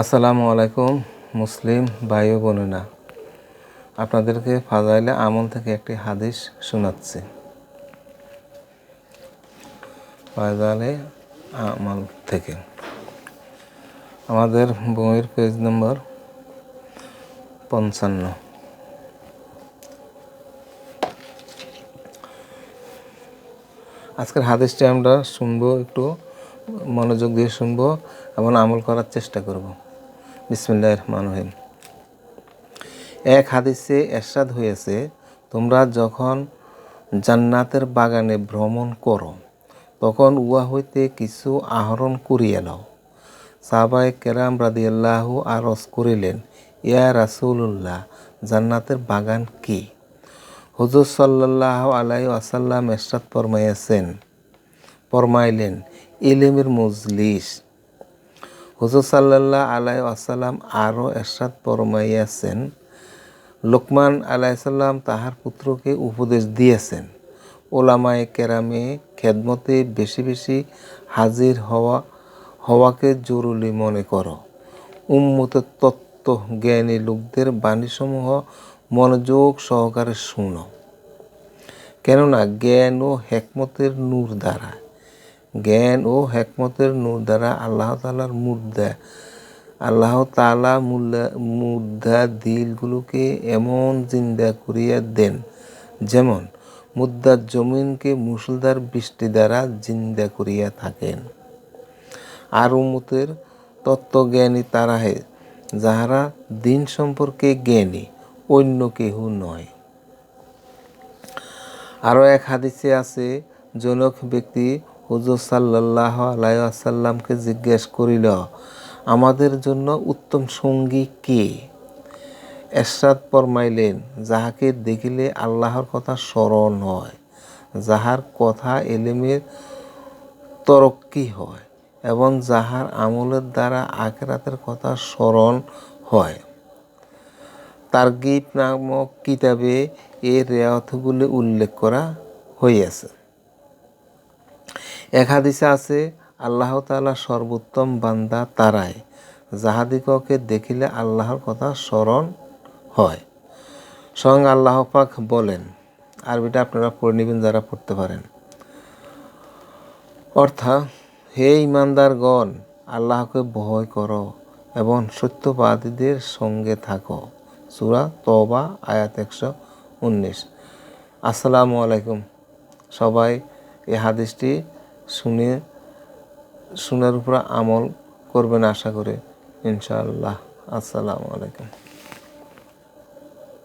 আসসালামু আলাইকুম, মুসলিম ভাই ও বোনেরা। আপনাদেরকে ফাজাইলে আমল থেকে একটি হাদিস শোনাচ্ছি। ফাজাইলে আমল থেকে। আমাদের বইয়ের পেজ নম্বর পঞ্চান্ন। আজকের হাদিসটি আমরা শুনব একটু মনোযোগ দিয়ে শুনব এবং আমল করার চেষ্টা করব। বিসমিল্লাহ রহমান রহিম। এক হাদিসে এরশাদ হয়েছে, তোমরা যখন জান্নাতের বাগানে ভ্রমণ করো, তখন উহা হইতে কিছু আহরণ করিয়া নাও। সাহাবাই কেরাম রাদিয়াল্লাহ আরস করিলেন, ইয়া রাসূলুল্লাহ, জান্নাতের বাগান কি? হুজুর সাল্লাহ আলাই আসাল্লাম এরশাদ ফরমাইয়াছেন ফরমাইলেন ইলেমের মজলিস। হুজুর সাল্লাহ আলাই আসাল্লাম আরও এরশাদ পরমাইয়াছেন লোকমান আলাইসাল্লাম তাহার পুত্রকে উপদেশ দিয়েছেন। ওলামায়ে কেরামে খেদমতে বেশি বেশি হাজির হওয়া, হওয়াকে জরুরি মনে করো। উম্মতের তত্ত্ব জ্ঞানী লোকদের বাণীসমূহ মনোযোগ সহকারে শুনো। কেননা জ্ঞান ও হেকমতের নূর দ্বারা জ্ঞান ও হেকমতের নূর দ্বারা আল্লাহ তালার মুদ্রা আল্লাহ তালা মুল্লা মুদ্রা দিলগুলোকে এমন জিন্দা করিয়া দেন, যেমন মুদ্রার জমিনকে মুসলদার বৃষ্টি দ্বারা জিন্দা করিয়া থাকেন। আর উমতের তত্ত্বজ্ঞানী তারাহে যাহারা দিন সম্পর্কে জ্ঞানী, অন্য কেহ নয়। আরও এক হাদিসে আছে, জনক ব্যক্তি হুজুর সাল্লাহ আলাইসাল্লামকে জিজ্ঞেস করিল, আমাদের জন্য উত্তম সঙ্গী কে? এরশাদ ফরমাইলেন, যাহাকে দেখিলে আল্লাহর কথা স্মরণ হয়, যাহার কথা এলেমের তরক্কি হয় এবং যাহার আমলের দ্বারা আখেরাতের কথা স্মরণ হয়। তারগিব নামক কিতাবে এর রেয়াতগুলি উল্লেখ করা হইয়াছে। এক হাদিসে আছে, আল্লাহ তালা সর্বোত্তম বান্দা তারাই যাহাদিগকে দেখিলে আল্লাহর কথা স্মরণ হয়। স্বয়ং আল্লাহ পাক বলেন, আরবিটা আপনারা পড়ে নেবেন যারা পড়তে পারেন। অর্থাৎ, হে ইমানদারগণ আল্লাহকে ভয় করো এবং সত্যবাদীদের সঙ্গে থাকো। সুরা তবা আয়াত একশো উনিশ। আসসালামু আলাইকুম। সবাই এই হাদিসটি শুনে শোনার উপর আমল করবেন আশা করে। ইনশাআল্লাহ। আসসালামু আলাইকুম।